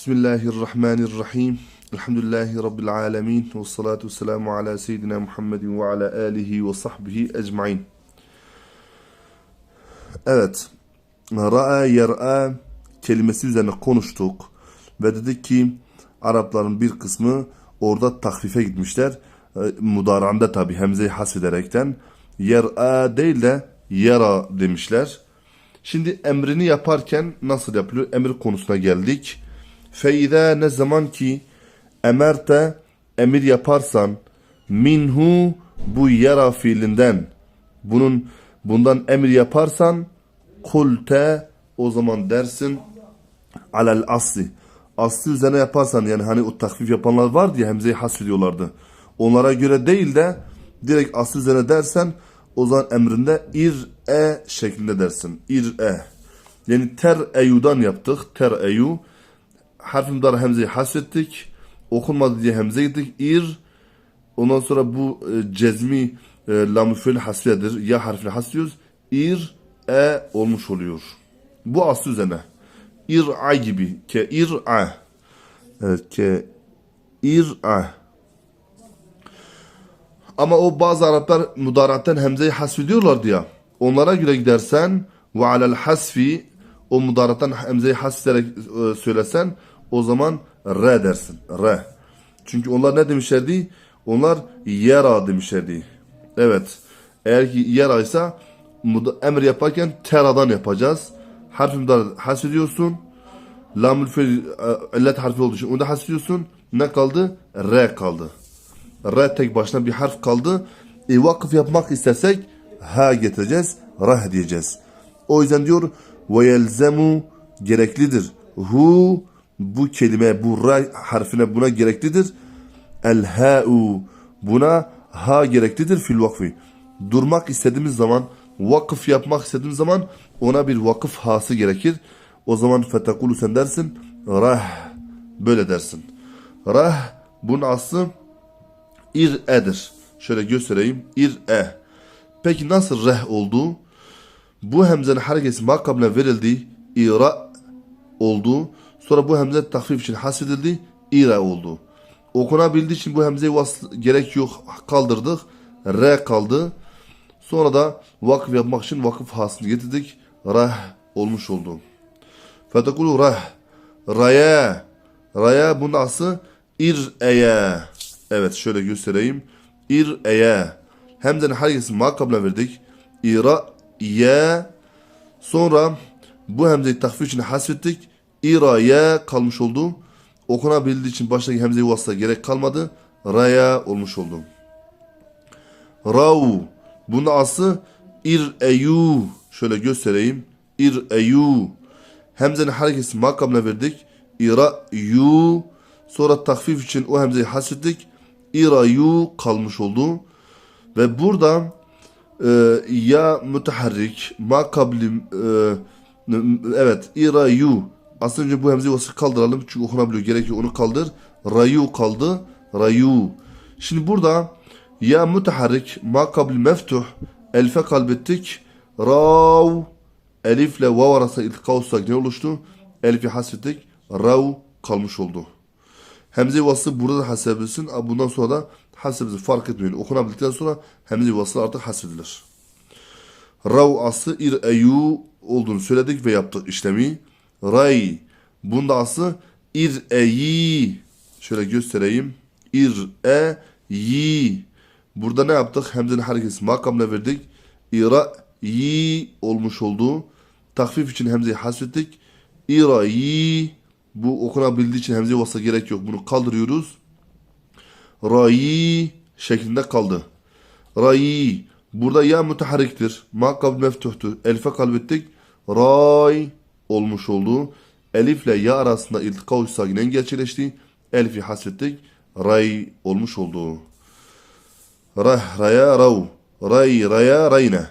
Bismillahirrahmanirrahim. Elhamdülillahi Rabbil alemin. Ve salatu selamu ala seyyidina Muhammedin ve ala alihi ve sahbihi ecmain. Evet. Ra'a yer'a kelimesi üzerine konuştuk. Ve dedik ki Arapların bir kısmı orada takfife gitmişler. E, Mudaranda tabi hemzeyi hasederekten. Yer'a değil de yera demişler. Şimdi emrini yaparken nasıl yapılıyor? Emir konusuna geldik. Feyda ne zaman ki emerte emir yaparsan minhu bu yara fiilinden bunun bundan emir yaparsan kulte o zaman dersin alel asli aslı üzerine yaparsan yani hani o takfif yapanlar vardı ya hemzeyi hasfediyorlardı. Onlara göre değil de direkt aslı üzerine dersen o zaman emrinde ir e şeklinde dersin. Ir e. Yani ter eyudan yaptık. Ter eyu. Harfi müdara hemzeyi hasfettik. Okunmadı diye hemze gittik. Ir. Ondan sonra bu e, cezmi e, lamüfel hasfiyedir. Ya harfini hasfiyoruz. Ir e olmuş oluyor. Bu aslı üzerine. İr'a gibi. Ke ir'a. Evet, ke ir'a. Ama o bazı Araplar mudarattan hemzeyi hasfediyorlardı ya. Onlara göre gidersen ve alel hasfi o mudarattan hemzeyi hasfederek e, söylesen o zaman re dersin. Re. Çünkü onlar ne demişlerdi? Onlar yera demişlerdi. Evet. Eğer ki yera ise emir yaparken teradan yapacağız. Harfi müdarat hasfediyorsun. Lamül fiil e, illet harfi olduğu için onu da hasfediyorsun. Ne kaldı? Re kaldı. R tek başına bir harf kaldı. E, vakıf yapmak istersek ha getireceğiz. Rah diyeceğiz. O yüzden diyor ve yelzemu gereklidir. Hu bu kelime bu ra harfine buna gereklidir. El ha'u buna ha gereklidir fil vakfi. Durmak istediğimiz zaman vakıf yapmak istediğimiz zaman ona bir vakıf hası gerekir. O zaman fetekulu sen dersin rah böyle dersin. Rah bunun aslı İr'edir. Şöyle göstereyim. İr'e. Peki nasıl reh oldu? Bu hemzenin harekesi makabına verildi. İra oldu. Sonra bu hemze takfif için hasredildi. İra oldu. Okunabildiği için bu hemzeyi gerek yok kaldırdık. R kaldı. Sonra da vakıf yapmak için vakıf hasını getirdik. Rah olmuş oldu. Fetekulu rah. Raya. Raya bunun aslı İr'eye. Evet şöyle göstereyim. İr'eye. Hemzenin harekesi makabla verdik. İra ye. Sonra bu hemzeyi takfif için hasfettik. İra'ye kalmış oldu. Okunabildiği için baştaki hemzeyi vasıta gerek kalmadı. Ra'ya olmuş oldu. Rav. Bunun aslı İr'eyu. Şöyle göstereyim. İr'eyu. Hemzenin harekesi makamla verdik. İra'yu. Sonra takfif için o hemzeyi hasfettik irayu kalmış oldu. Ve burada ya müteharrik ma kablim e, evet irayu aslında önce bu hemzeyi vasıf kaldıralım çünkü okunabiliyor gerekiyor onu kaldır. Rayu kaldı. Rayu. Şimdi burada ya müteharrik ma kabli meftuh elfe kalbettik. Rav elifle vav arasında iltika ne oluştu? Elifi hasfettik. Rav kalmış oldu. Hemze vaslı burada da hasfedilsin. Bundan sonra da hasfedilsin. Fark etmeyin. Okunabildikten sonra hemze vaslı artık hasfedilir. Rav aslı ir eyu olduğunu söyledik ve yaptık işlemi. Ray. Bunda aslı ir eyi. Şöyle göstereyim. Ir e yi. Burada ne yaptık? Hemzenin hareketi makamla verdik. İra yi olmuş oldu. Takfif için hemzeyi hasfettik. İra yi bu okunabildiği için hemze vasıta gerek yok. Bunu kaldırıyoruz. Rayi şeklinde kaldı. Rayi. Burada ya müteharriktir. Ma kabl meftuhtu. Elif'e kalbettik. Ray olmuş oldu. Elif ile ya arasında iltika sakinen gerçekleşti. Elif'i hasrettik. Ray olmuş oldu. Rah, raya, rav. Ray, raya, rayne.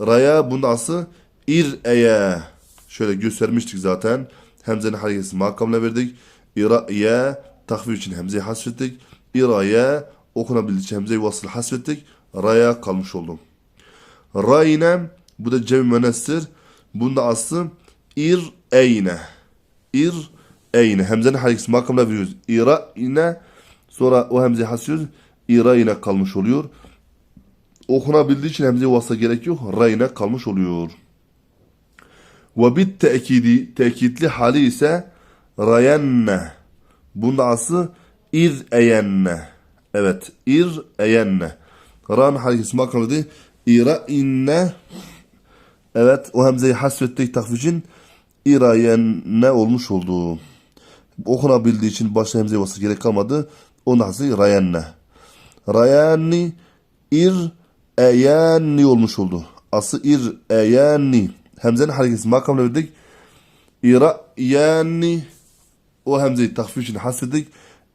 Raya bunun aslı ir eye. Şöyle göstermiştik zaten. Hemzenin hareketi makamla verdik. İra'ye takvir için hemzeyi hasfettik. İra'ye okunabildiği için hemzeyi vasıl hasfettik. Ra'ya kalmış oldum. Ra'yine bu da cem münestir. Bunda aslı ir eyne. Ir eyne. Hemzenin harekesi makamına veriyoruz. İra ine sonra o hemzeyi hasıyoruz. İra ine kalmış oluyor. Okunabildiği için hemze vasıta gerek yok. Ra ine kalmış oluyor. Ve bit tekidi tekitli hali ise rayenne. Bunda aslı iz eyenne. Evet, ir eyenne. Ra'nın harekesi makamı değil. İra inne. Evet, o hemzeyi hasfettik takficin irayenne olmuş oldu. Okunabildiği için başta hemze vasıta gerek kalmadı. Onun hasrı rayenne. Rayanni ir eyenni olmuş oldu. Aslı ir eyenni. Hemzenin harekesi makamına verdik. İra yenni o hemzeyi takfif için hasrettik.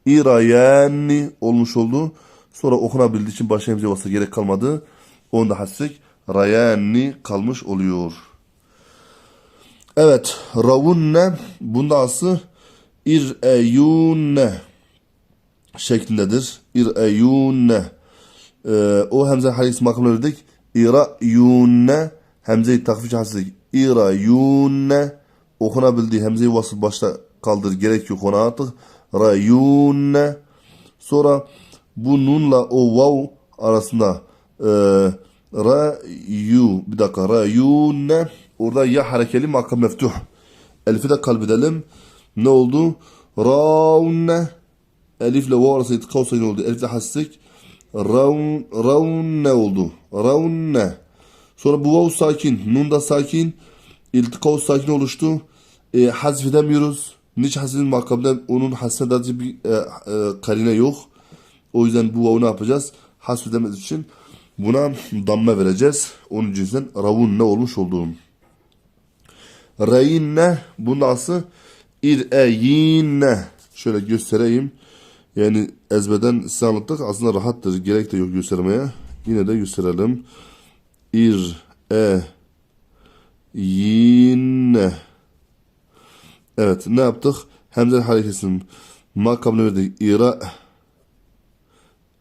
İrayenni olmuş oldu. Sonra okunabildiği için başka hemze vasıta gerek kalmadı. Onu da hasrettik. Rayenni kalmış oluyor. Evet. Ravunne bunda aslı ir'eyunne şeklindedir. İr'eyunne. Ee, o hemze halis makamına verdik. İra'yunne hemzeyi takfiş hasrettik. İra'yunne okunabildiği hemzeyi vasıl başta kaldır gerek yok ona artık. Rayunne sonra bu nunla o vav arasında e, rayu bir dakika rayunne orada ya harekeli makam meftuh. Elifi de kalbedelim ne oldu? Raunne elifle vav arasında itika olsa ne oldu. Elifle hassek raun raunne oldu? Raunne sonra bu vav sakin nun da sakin. İltika sakin oluştu. E, hazf hasinin makamında onun hasine dalıcı bir e, e, karine yok. O yüzden bu vavu ne yapacağız? Hasf edemez için buna damme vereceğiz. Onun cinsinden ravun ne olmuş olduğum. Reyinne bunun aslı ir'eyinne. Şöyle göstereyim. Yani ezbeden size anlattık. Aslında rahattır. Gerek de yok göstermeye. Yine de gösterelim. İr e yinne. Evet ne yaptık? Hemze harekesinin makamını verdik. İra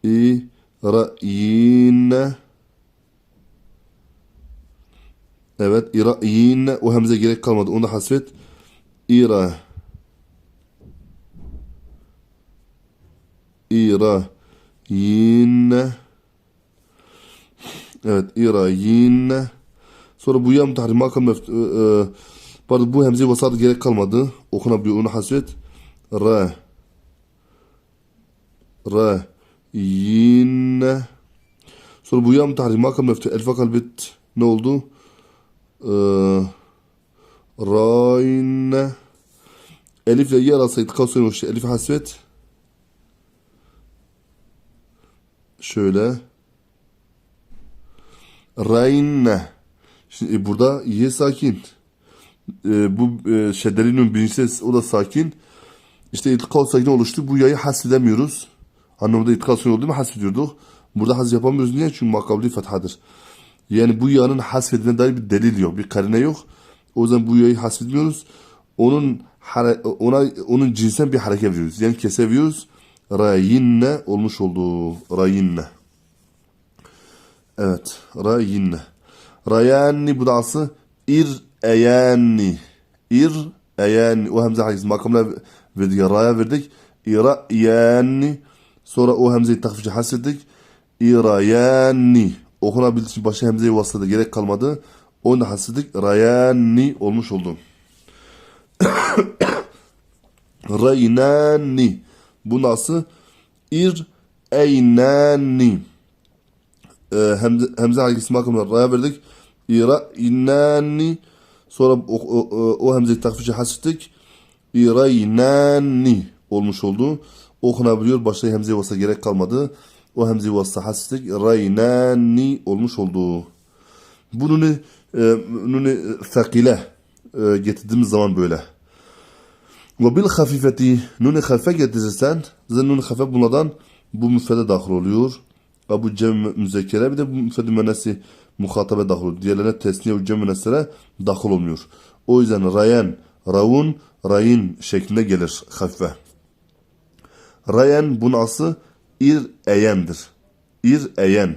İra yine Evet İra yine o hemze gerek kalmadı. Onu da hasfet. İra İra yine Evet İra yine Sonra bu yam tahrim makam meft- e, e, Pardon bu hemze vasat gerek kalmadı. Okunabiliyor onu hasret. Ra. Ra. Yine. Sonra bu yam tahrim makam meftu elfa kalbet ne oldu? Ee, Rayne. Elif ile ye arasında itikaf söylemiş. Elif hasret. Şöyle. Rayne. Şimdi e, burada ye sakin e, bu e, şeddelinin birinci ses o da sakin. İşte itikal sakin oluştu. Bu yayı hasfedemiyoruz. Anlamda itikal sakin olduğu mu hasfediyorduk. Burada has yapamıyoruz. Niye? Çünkü makabli fethadır. Yani bu yağının hasfedilene dair bir delil yok. Bir karine yok. O yüzden bu yayı hasfetmiyoruz. Onun ona onun cinsen bir hareket veriyoruz. Yani keseviyoruz. Rayinne olmuş oldu. Rayinne. Evet. Rayinne. Rayanni bu da aslı ir eyenni. İr eyenni. O hemze hareketi makamına verdik. Ra'ya verdik. İra eyenni. Sonra o hemzeyi takfiçe hasrettik. İrayenni. Okunabildiği için başka hemzeyi vasıtada gerek kalmadı. Onu da hasrettik. Rayenni olmuş oldu. Raynanni. Bu nasıl? İr eynanni. Ee, hemze, hemze hareketi makamına ra'ya verdik. İra innani sonra o, o, o, hemzeyi takfişe hasrettik. İraynani olmuş oldu. Okunabiliyor. Başta hemze vasa gerek kalmadı. O hemze vasa hasrettik. Raynani olmuş oldu. Bunu e, bunu fakile e, getirdiğimiz zaman böyle. Ve bil hafifeti nunu hafife getirirsen zaten nunu hafife bunlardan bu müfrede dahil oluyor. Ve bu cem müzekkere bir de bu müfrede münesi muhatabe dahil oluyor. Diğerlerine tesniye ve cem münesselere dahil olmuyor. O yüzden rayen, ravun, rayin şeklinde gelir hafife. Rayen bunun aslı ir eyendir. İr eyen.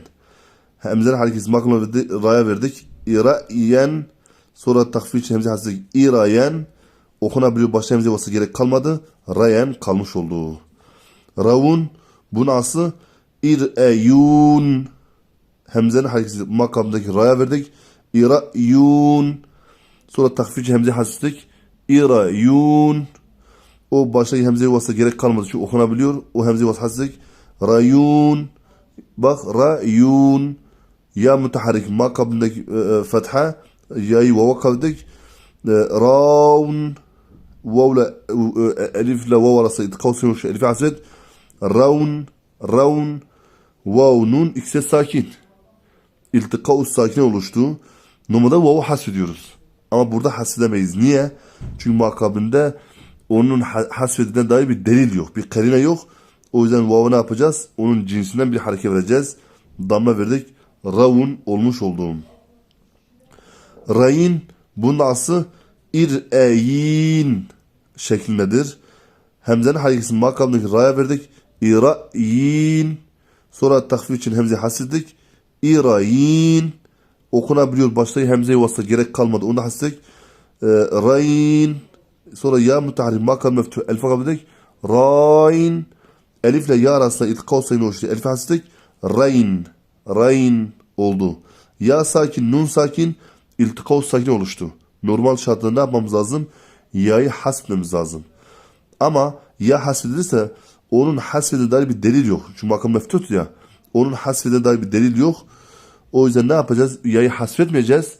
Hemzenin hareketi makına verdik, raya verdik. İra iyen sonra takfiç hemze hasrettik. İrayen Okunabiliyor başta hemze vası gerek kalmadı. Rayen kalmış oldu. Ravun bunun aslı ir'eyun. Hemzenin hareketi makamdaki raya verdik. İra'yun. Sonra takfici hemze hasistik. İra'yun. O baştaki hemze vası gerek kalmadı. Çünkü okunabiliyor. O hemze vası hasistik. Rayun. Bak rayun. Ya müteharrik makamdaki e, e, fetha. Ya'yı vava kaldık. E, Raun. Vavla e, elifle vav arası kavsayın şu elifi hasret. Raun. Raun. Vav nun ikisi de sakin. İltika sakin oluştu. Numada vav'u hasfediyoruz. Ama burada hasfedemeyiz. Niye? Çünkü makabinde onun ha- hasfedilen dair bir delil yok. Bir karine yok. O yüzden vav'u ne yapacağız? Onun cinsinden bir hareket vereceğiz. Damla verdik. Ravun olmuş olduğum. Rayin bunun aslı ir'eyin şeklindedir. Hemzenin hareketini makamdaki raya verdik. İra'yin. Sonra takfif için hemze hasrettik. İra'yin. Okunabiliyor. Başta hemze-i vasıta gerek kalmadı. Onu da hasrettik. Ee, rayin. Sonra ya müteharrik makam meftuh. Elif'e kabledik. Rayin. Elifle ya arasında iltika sayını oluştu. Elif'e hasrettik. Rayin. Rayin oldu. Ya sakin, nun sakin, iltika sakin oluştu. Normal şartlarda ne yapmamız lazım? Ya'yı hasbetmemiz lazım. Ama ya hasfedilirse onun hasfedildiğine dair bir delil yok. Çünkü makam meftut ya. Onun hasfedildiğine dair bir delil yok. O yüzden ne yapacağız? Ya'yı hasfetmeyeceğiz.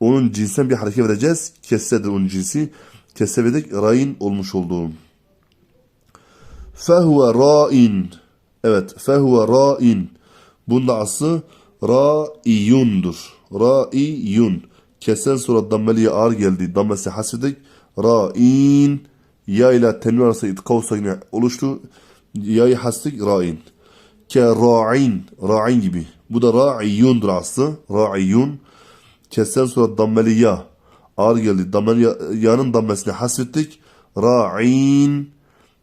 Onun cinsinden bir hareket vereceğiz. Kessedir onun cinsi. Kesse verdik. Rain olmuş olduğum. Fehuve ra'in. Evet. Fehuve ra'in. Bunda aslı ra'iyundur. Ra'iyun. Kesen sonra dammeliye ağır geldi. Dammesi hasfedik. Ra'in. Ya ile tenvin arasında itkav sakine oluştu. Ya'yı hasfedik. Ra'in. Ke ra'in. Ra'in gibi. Bu da ra'iyundur aslı. Ra'iyun. Kesen sonra dammeli ya. Ağır geldi. Dammeli ya, ya'nın dammesini hasfettik. Ra'in.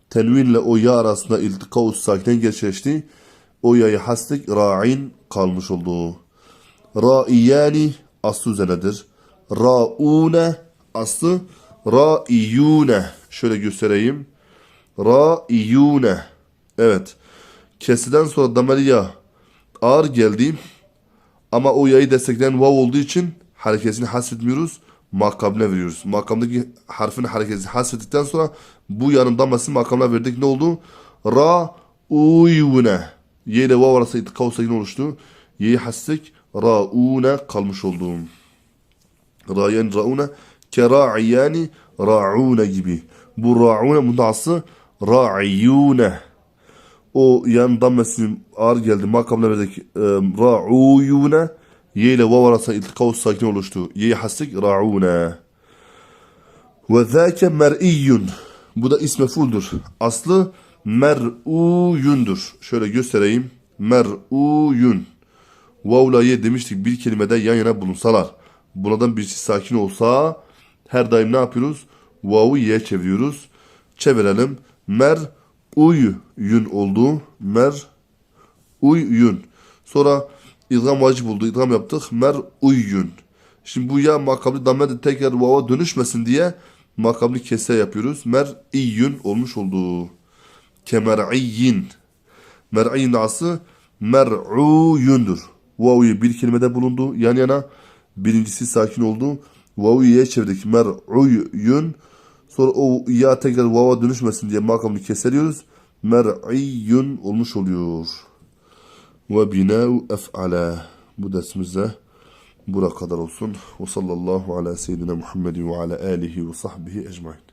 Tenvinle o ya arasında iltika sakinen gerçekleşti. O ya'yı hastik ra'in kalmış oldu. Ra'iyani aslı üzerinedir. Ra'une aslı ra'iyune. Şöyle göstereyim. Ra'iyune. Evet. Kesiden sonra dameli ya ağır geldi. Ama o yayı destekleyen vav olduğu için hareketini hasretmiyoruz. Makamına veriyoruz. Makamdaki harfin hareketini hasrettikten sonra bu yanın damasını makamına verdik. Ne oldu? Ra uyune. Y ile vav arasında itikavsa sakin oluştu. Y'yi hasrettik. Ra'une kalmış oldu. Ra'yen ra'une ke ra'iyani ra'une gibi. Bu ra'une mutası ra'iyune. O yan dammesinin ağır geldi. Makamına verdik. E, ra'uyune. Y ile vav arasında iltikav sakin oluştu. Y'yi hastik ra'une. Ve zâke mer'iyyun. Bu da isme fuldur. Aslı mer'uyundur. Şöyle göstereyim. Mer'uyun. Vavla ye demiştik bir kelimede yan yana bulunsalar. Bunlardan birisi sakin olsa her daim ne yapıyoruz? Vav'u ye çeviriyoruz. Çevirelim. Mer uyun oldu. Mer uyun. Sonra idgam vacip oldu. İdgam yaptık. Mer uyun. Şimdi bu ya makamlı damme tekrar vava dönüşmesin diye makamlı kese yapıyoruz. Mer iyyun olmuş oldu. Kemer'iyyin. Mer'iyyin aslı mer'uyundur. Vav'ı bir kelimede bulundu. Yan yana birincisi sakin oldu. Vav'ı ye çevirdik. Mer'uyun. Sonra o ya tekrar vava dönüşmesin diye makamını keseriyoruz. Mer'iyyun olmuş oluyor. Ve bina'u ef'ala. Bu dersimizde bura kadar olsun. Ve sallallahu ala seyyidina Muhammedin ve ala alihi ve sahbihi ecmain.